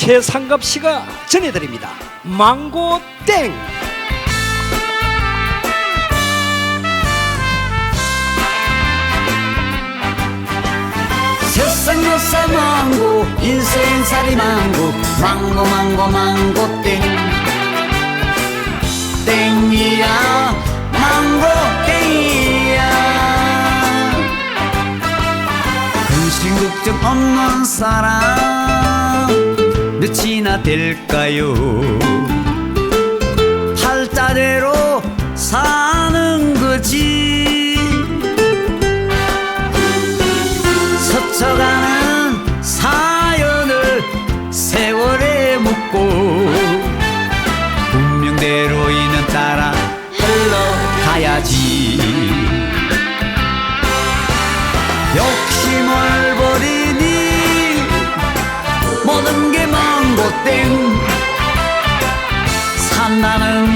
최상급 씨가 전해드립니다. 망고 땡. 세상 요사 망고 인생 살이 망고 망고 망고 망고 땡 땡이야 망고 땡이야 근심 걱정 없는 사람 몇이나 될까요? 팔자대로 사는 거지. 스쳐가는 사연을 세월에 묻고 운명대로 이는 따라 흘러가야지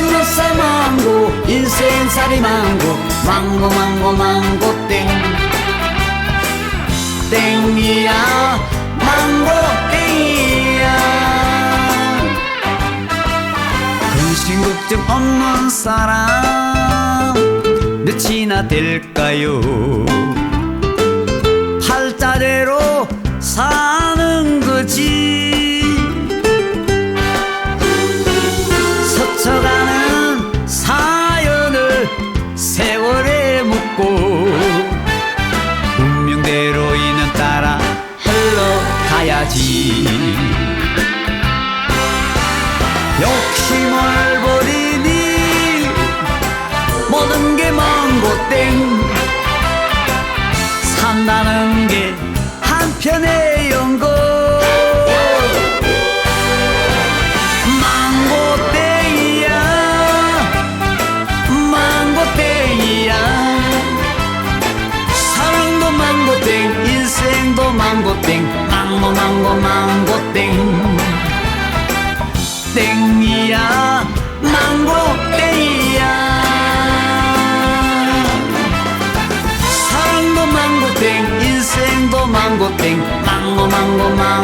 요사 망고 인생살이 망고 망고 망고 망고 땡. 땡이야 망고 땡이야. 근심 걱정 없는 사람 몇이나 될까요? 팔자대로 사는 거지 가야지. 욕심을 버리니 모든 게 망고땡. 산다는 게 한편의 연고. 망고땡 인생도 망고땡 망고 망고 망고 땡 땡이야 망고 땡이야 사랑도 망고 땡 인생도 망고 땡 망고 망고 망고